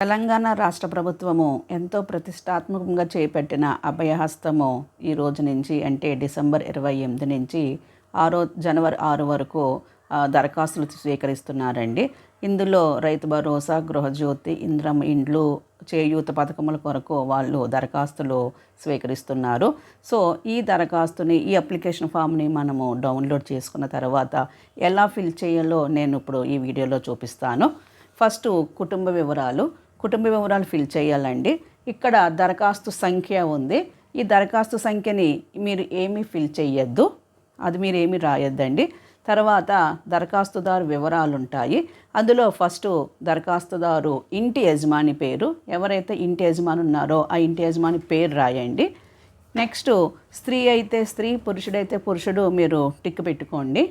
తెలంగాణ రాష్ట్ర ప్రభుత్వము ఎంతో ప్రతిష్టాత్మకంగా చేపట్టిన అభయహస్తము ఈ రోజు నుంచి అంటే డిసెంబర్ ఇరవై ఎనిమిది నుంచి ఆరో జనవరి ఆరు వరకు దరఖాస్తులు స్వీకరిస్తున్నారండి. ఇందులో రైతు భరోసా గృహజ్యోతి ఇంద్రం ఇండ్లు చేయూత పథకముల కొరకు వాళ్ళు దరఖాస్తులు స్వీకరిస్తున్నారు. సో ఈ దరఖాస్తుని ఈ అప్లికేషన్ ఫామ్ని మనము డౌన్లోడ్ చేసుకున్న తర్వాత ఎలా ఫిల్ చేయాలో నేను ఇప్పుడు ఈ వీడియోలో చూపిస్తాను. ఫస్ట్ కుటుంబ వివరాలు. కుటుంబ వివరాలు ఫిల్ చేయాలండి. ఇక్కడ దరఖాస్తు సంఖ్య ఉంది. ఈ దరఖాస్తు సంఖ్యని మీరు ఏమీ ఫిల్ చేయొద్దు అది మీరు ఏమీ రాయొద్దండి. తర్వాత దరఖాస్తుదారు వివరాలు ఉంటాయి అందులో ఫస్ట్ దరఖాస్తుదారు ఇంటి యజమాని పేరు. ఎవరైతే ఇంటి యజమాని ఉన్నారో ఆ ఇంటి యజమాని పేరు రాయండి. నెక్స్ట్ స్త్రీ అయితే స్త్రీ పురుషుడైతే పురుషుడు మీరు టిక్ పెట్టుకోండి.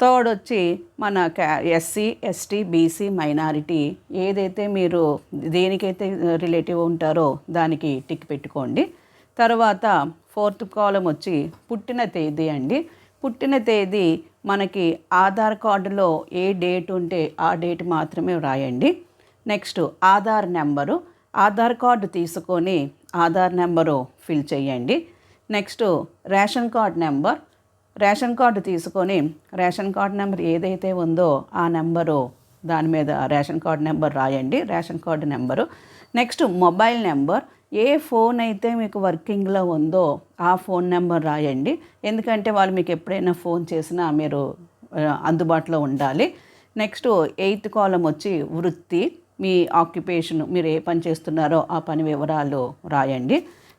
థర్డ్ వచ్చి మన క్యా ఎస్సీ ఎస్టీ బీసీ మైనారిటీ ఏదైతే మీరు దేనికైతే రిలేటివ్ ఉంటారో దానికి టిక్ పెట్టుకోండి. తర్వాత ఫోర్త్ కాలం వచ్చి పుట్టిన తేదీ అండి. పుట్టిన తేదీ మనకి ఆధార్ కార్డులో ఏ డేట్ ఉంటే ఆ డేట్ మాత్రమే వ్రాయండి. Next Aadhaar number Aadhaar card తీసుకొని ఆధార్ నెంబరు ఫిల్ చేయండి. Next ration card number ration card తీసుకొని రేషన్ కార్డు నెంబర్ ఏదైతే ఉందో ఆ నెంబరు దాని మీద రేషన్ కార్డు నెంబర్ రాయండి ration card number. Next mobile number ఏ ఫోన్ అయితే మీకు వర్కింగ్లో ఉందో ఆ ఫోన్ నెంబర్ రాయండి. ఎందుకంటే వాళ్ళు మీకు ఎప్పుడైనా ఫోన్ చేసినా మీరు అందుబాటులో ఉండాలి. నెక్స్ట్ ఎయిత్ కాలం వచ్చి వృత్తి మీ ఆక్యుపేషన్ మీరు ఏ పని చేస్తున్నారో ఆ పని వివరాలు రాయండి.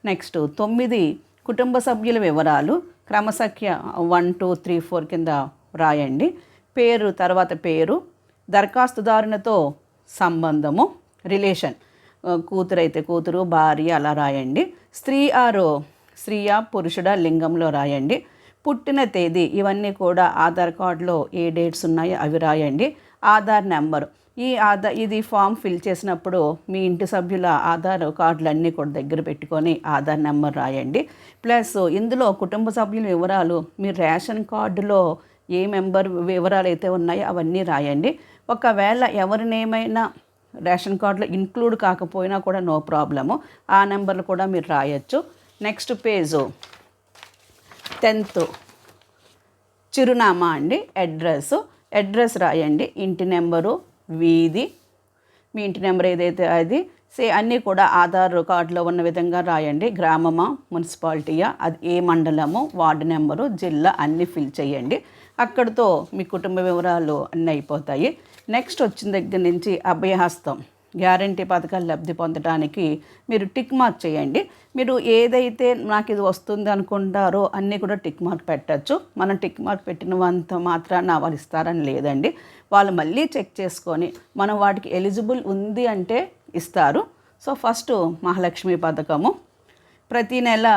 నెక్స్ట్ తొమ్మిది కుటుంబ సభ్యుల వివరాలు క్రమసఖ్య వన్ టూ త్రీ ఫోర్ కింద రాయండి. పేరు తర్వాత పేరు దరఖాస్తుదారునితో సంబంధము రిలేషన్. కూతురు అయితే కూతురు భార్య అలా రాయండి. స్త్రీ ఆరు స్త్రీయా పురుషుడా లింగంలో రాయండి. పుట్టిన తేదీ ఇవన్నీ కూడా ఆధార్ కార్డులో ఏ డేట్స్ ఉన్నాయో అవి రాయండి. ఆధార్ నెంబర్. ఈ ఆధార్ ఇది ఫామ్ ఫిల్ చేసినప్పుడు మీ ఇంటి సభ్యుల ఆధార్ కార్డులు అన్నీ కూడా దగ్గర పెట్టుకొని ఆధార్ నెంబర్ రాయండి. ప్లస్ ఇందులో కుటుంబ సభ్యుల వివరాలు మీ రేషన్ కార్డులో ఏ మెంబర్ వివరాలు అయితే ఉన్నాయో అవన్నీ రాయండి. ఒకవేళ ఎవరినేమైనా రేషన్ కార్డులో ఇంక్లూడ్ కాకపోయినా కూడా నో ప్రాబ్లము. ఆ నెంబర్లు కూడా మీరు రాయొచ్చు. Next page. టెన్త్ చిరునామా అండి అడ్రస్. అడ్రస్ రాయండి ఇంటి నెంబరు వీధి. మీ ఇంటి నెంబర్ ఏదైతే అది సే అన్నీ కూడా ఆధార్ కార్డులో ఉన్న విధంగా రాయండి. గ్రామమా మున్సిపాలిటీయా అది ఏ మండలము వార్డు నెంబరు జిల్లా అన్నీ ఫిల్ చేయండి. అక్కడితో మీ కుటుంబ వివరాలు అన్నీ అయిపోతాయి. నెక్స్ట్ వచ్చిన దగ్గర నుంచి అభయహస్తం. గ్యారంటీ పథకాలు లబ్ధి పొందడానికి మీరు టిక్ మార్క్ చేయండి. మీరు ఏదైతే నాకు ఇది వస్తుంది అనుకుంటారో అన్నీ కూడా టిక్ మార్క్ పెట్టచ్చు. మనం టిక్ మార్క్ పెట్టిన వంత మాత్రాన వాళ్ళు ఇస్తారని లేదండి. వాళ్ళు మళ్ళీ చెక్ చేసుకొని మనం వాటికి ఎలిజిబుల్ ఉంది అంటే ఇస్తారు. సో ఫస్ట్ మహాలక్ష్మి పథకము. ప్రతి నెల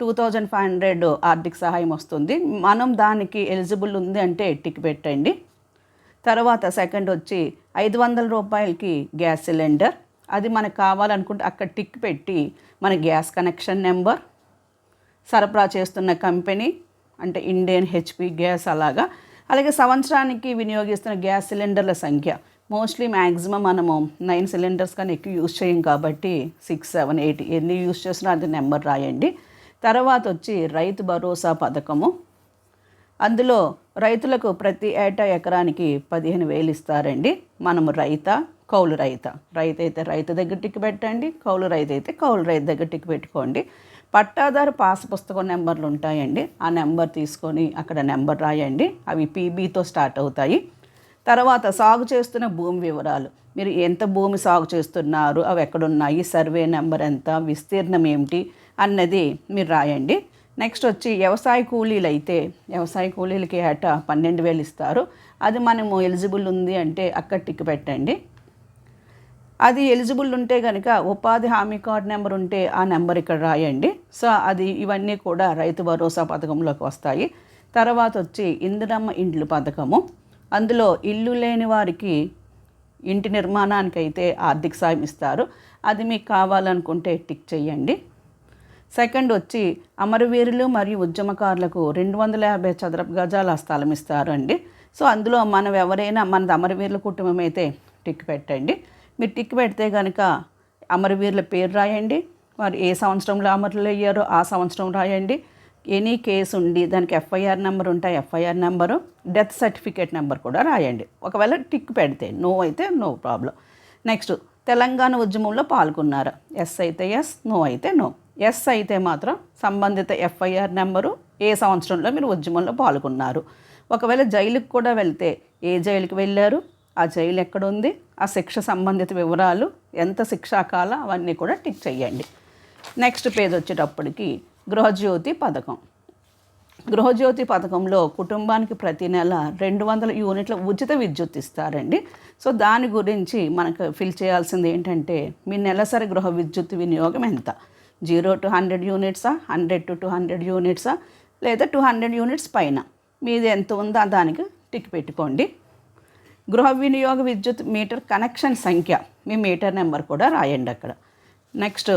టూ థౌజండ్ ఫైవ్ హండ్రెడ్ ఆర్థిక సహాయం వస్తుంది. మనం దానికి ఎలిజిబుల్ ఉంది అంటే టిక్ పెట్టండి. తర్వాత సెకండ్ వచ్చి ఐదు వందల రూపాయలకి గ్యాస్ సిలిండర్. అది మనకు కావాలనుకుంటే అక్కడ టిక్ పెట్టి మన గ్యాస్ కనెక్షన్ నెంబర్ సరఫరా చేస్తున్న కంపెనీ అంటే ఇండియన్ హెచ్పి గ్యాస్ అలాగా. అలాగే సంవత్సరానికి వినియోగిస్తున్న గ్యాస్ సిలిండర్ల సంఖ్య. మోస్ట్లీ మ్యాక్సిమం మనము నైన్ సిలిండర్స్ కానీ ఎక్కువ యూజ్ చేయం కాబట్టి సిక్స్ సెవెన్ ఎయిట్ ఎన్ని యూజ్ చేసినా అది నెంబర్ రాయండి. తర్వాత వచ్చి రైతు భరోసా పథకము. అందులో రైతులకు ప్రతి ఏటా ఎకరానికి పదిహేను వేలు ఇస్తారండి. మనము రైత కౌలు రైత. రైతు అయితే రైతు దగ్గర పెట్టండి కౌలు రైతు అయితే కౌలు రైతు దగ్గర పెట్టుకోండి. పట్టాదారు పాస్ పుస్తకం నెంబర్లు ఉంటాయండి. ఆ నెంబర్ తీసుకొని అక్కడ నెంబర్ రాయండి. అవి పీబీతో స్టార్ట్ అవుతాయి. తర్వాత సాగు చేస్తున్న భూమి వివరాలు. మీరు ఎంత భూమి సాగు చేస్తున్నారు అవి ఎక్కడున్నాయి సర్వే నెంబర్ ఎంత విస్తీర్ణం ఏమిటి అన్నది మీరు రాయండి. నెక్స్ట్ వచ్చి వ్యవసాయ కూలీలు అయితే వ్యవసాయ కూలీలకి ఏటా పన్నెండు వేలు ఇస్తారు. అది మనము ఎలిజిబుల్ ఉంది అంటే అక్కడ టిక్ పెట్టండి. అది ఎలిజిబుల్ ఉంటే కనుక ఉపాధి హామీ కార్డు నెంబర్ ఉంటే ఆ నెంబర్ ఇక్కడ రాయండి. సో అది ఇవన్నీ కూడా రైతు భరోసా పథకంలోకి వస్తాయి. తర్వాత వచ్చి ఇందిరమ్మ ఇండ్లు పథకము. అందులో ఇల్లు లేని వారికి ఇంటి నిర్మాణానికి అయితే ఆర్థిక సాయం ఇస్తారు. అది మీకు కావాలనుకుంటే టిక్ చేయండి. సెకండ్ వచ్చి అమరవీరులు మరియు ఉద్యమకారులకు రెండు వందల యాభై చదరపు గజాల స్థలం ఇస్తారు అండి సో అందులో మనం ఎవరైనా మనది అమరవీరుల కుటుంబం అయితే టిక్ పెట్టండి. మీరు టిక్ పెడితే కనుక అమరవీరుల పేరు రాయండి. వారు ఏ సంవత్సరంలో అమరులు అయ్యారో ఆ సంవత్సరం రాయండి. ఎనీ కేసు ఉండి దానికి ఎఫ్ఐఆర్ నెంబర్ ఉంటాయి FIR number death certificate number కూడా రాయండి. ఒకవేళ టిక్ పెడితే నో అయితే నో ప్రాబ్లం. నెక్స్ట్ తెలంగాణ ఉద్యమంలో పాల్గొన్నారు? ఎస్ అయితే ఎస్ నో అయితే నో. ఎస్ అయితే మాత్రం సంబంధిత ఎఫ్ఐఆర్ నెంబరు ఏ సంవత్సరంలో మీరు ఉద్యమంలో పాల్గొన్నారు. ఒకవేళ జైలుకు కూడా వెళ్తే ఏ జైలుకి వెళ్ళారు? ఆ జైలు ఎక్కడ ఉంది ఆ శిక్ష సంబంధిత వివరాలు ఎంత శిక్షాకాల అవన్నీ కూడా టిక్ చేయండి. నెక్స్ట్ పేజ్ వచ్చేటప్పటికి గృహజ్యోతి పథకం. గృహజ్యోతి పథకంలో కుటుంబానికి ప్రతి నెల రెండు వందల యూనిట్ల ఉచిత విద్యుత్ ఇస్తారండి. సో దాని గురించి మనకు ఫిల్ చేయాల్సింది ఏంటంటే మీ నెలసరి గృహ విద్యుత్ వినియోగం ఎంత? జీరో టు హండ్రెడ్ యూనిట్సా? హండ్రెడ్ టు టూ హండ్రెడ్ యూనిట్సా? లేదా టూ హండ్రెడ్ యూనిట్స్ పైన. మీది ఎంత ఉందో దానికి టిక్ పెట్టుకోండి. గృహ వినియోగ విద్యుత్ మీటర్ కనెక్షన్ సంఖ్య. మీ మీటర్ నెంబర్ కూడా రాయండి అక్కడ. నెక్స్ట్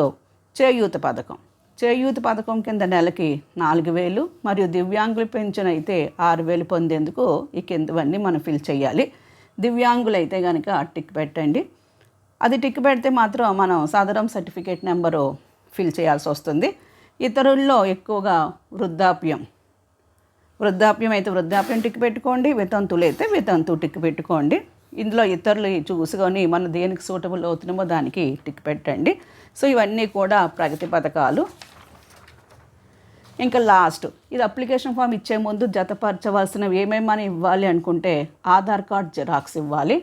చేయూత పథకం. చేయూత పథకం కింద నెలకి నాలుగు వేలు మరియు దివ్యాంగులు పెన్షన్ అయితే ఆరు వేలు పొందేందుకు ఈ కిందవన్నీ మనం ఫిల్ చేయాలి. దివ్యాంగులు అయితే కనుక టిక్ పెట్టండి. అది టిక్ పెడితే మాత్రం మనం సదరం సర్టిఫికేట్ నెంబరు ఫిల్ చేయాల్సి వస్తుంది. ఇతరుల్లో ఎక్కువగా వృద్ధాప్యం. వృద్ధాప్యం అయితే వృద్ధాప్యం టిక్ పెట్టుకోండి వితంతులు అయితే వితంతు టిక్ పెట్టుకోండి. ఇందులో ఇతరులు చూసుకొని మనం దేనికి సూటబుల్ అవుతున్నామో దానికి టిక్ పెట్టండి. సో ఇవన్నీ కూడా ప్రగతి పథకాలు. ఇంకా లాస్ట్ ఇది అప్లికేషన్ ఫామ్ ఇచ్చే ముందు జతపరచవలసినవి ఏమేమి ఇవ్వాలి అనుకుంటే ఆధార్ కార్డ్ జిరాక్స్ ఇవ్వాలి.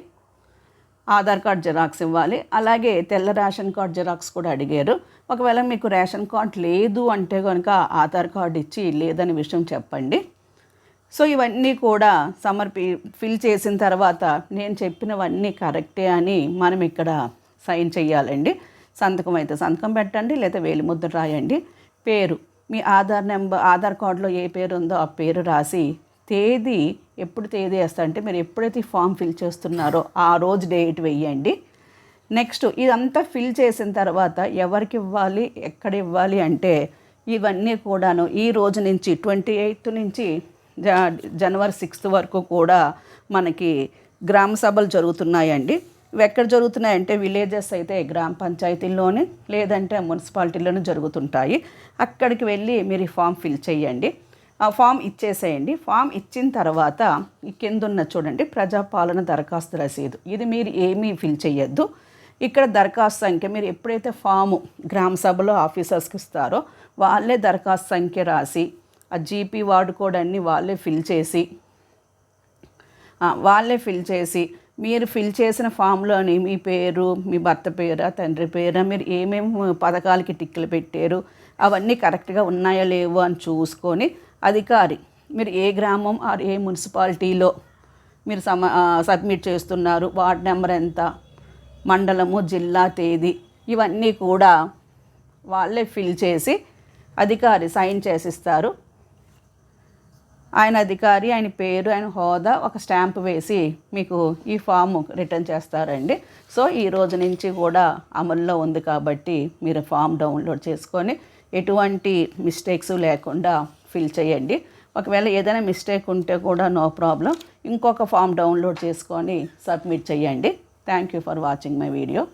ఆధార్ కార్డ్ జిరాక్స్ ఇవ్వాలి. అలాగే తెల్ల రేషన్ కార్డ్ జిరాక్స్ కూడా అడిగారు. ఒకవేళ మీకు రేషన్ కార్డ్ లేదు అంటే కనుక ఆధార్ కార్డ్ ఇచ్చి లేదని విషయం చెప్పండి. సో ఇవన్నీ కూడా సమర్పి ఫిల్ చేసిన తర్వాత నేను చెప్పినవన్నీ కరెక్టే అని మనం ఇక్కడ సైన్ చేయాలండి. సంతకం అయితే సంతకం పెట్టండి లేదా వేలిముద్ర రాయండి. పేరు మీ ఆధార్ నెంబర్ ఆధార్ కార్డులో ఏ పేరు ఉందో ఆ పేరు రాసి తేదీ ఎప్పుడు తేదీ వేస్తా అంటే మీరు ఎప్పుడైతే ఫామ్ ఫిల్ చేస్తున్నారో ఆ రోజు డేట్ వెయ్యండి నెక్స్ట్ ఇదంతా ఫిల్ చేసిన తర్వాత ఎవరికి ఇవ్వాలి ఎక్కడ ఇవ్వాలి అంటే ఇవన్నీ కూడాను ఈ రోజు నుంచి ట్వంటీ ఎయిత్ నుంచి జ- జనవరి సిక్స్త్ వరకు కూడా మనకి గ్రామ సభలు జరుగుతున్నాయండి. ఇవి ఎక్కడ జరుగుతున్నాయంటే విలేజెస్ అయితే గ్రామ పంచాయతీల్లోనే లేదంటే మున్సిపాలిటీలోనే జరుగుతుంటాయి. అక్కడికి వెళ్ళి మీరు ఈ ఫామ్ ఫిల్ చేయండి. ఫామ్ ఇచ్చేసేయండి. ఫామ్ ఇచ్చిన తర్వాత కిందున్న చూడండి ప్రజాపాలన దరఖాస్తు రసీదు. ఇది మీరు ఏమీ ఫిల్ చేయొద్దు. ఇక్కడ దరఖాస్తు సంఖ్య మీరు ఎప్పుడైతే ఫాము గ్రామ సభలో ఆఫీసర్స్కి ఇస్తారో వాళ్ళే దరఖాస్తు సంఖ్య రాసి ఆ జీపీ వార్డు కోడ్ అన్ని వాళ్ళే ఫిల్ చేసి వాళ్ళే ఫిల్ చేసి మీరు ఫిల్ చేసిన ఫామ్లోని మీ పేరు మీ భర్త పేరా తండ్రి పేరా మీరు ఏమేమి పథకాలకి టిక్కులు పెట్టారు అవన్నీ కరెక్ట్గా ఉన్నాయో లేవో అని చూసుకొని అధికారి. మీరు ఏ గ్రామం ఆర్ ఏ మున్సిపాలిటీలో మీరు సమ సబ్మిట్ చేస్తున్నారు వార్డ్ నెంబర్ ఎంత మండలము జిల్లా తేదీ ఇవన్నీ కూడా వాళ్ళే ఫిల్ చేసి అధికారి సైన్ చేసిస్తారు. ఆయన అధికారి ఆయన పేరు ఆయన హోదా ఒక స్టాంప్ వేసి మీకు ఈ ఫామ్ రిటర్న్ చేస్తారండి. సో ఈ రోజు నుంచి కూడా అమల్లో ఉంది కాబట్టి మీరు ఫామ్ డౌన్లోడ్ చేసుకొని ఎటువంటి మిస్టేక్స్ లేకుండా ఫిల్ చేయండి. ఒకవేళ ఏదైనా మిస్టేక్ ఉంటే కూడా నో ప్రాబ్లం. ఇంకొక ఫామ్ డౌన్లోడ్ చేసుకొని సబ్మిట్ చేయండి. Thank you for watching my video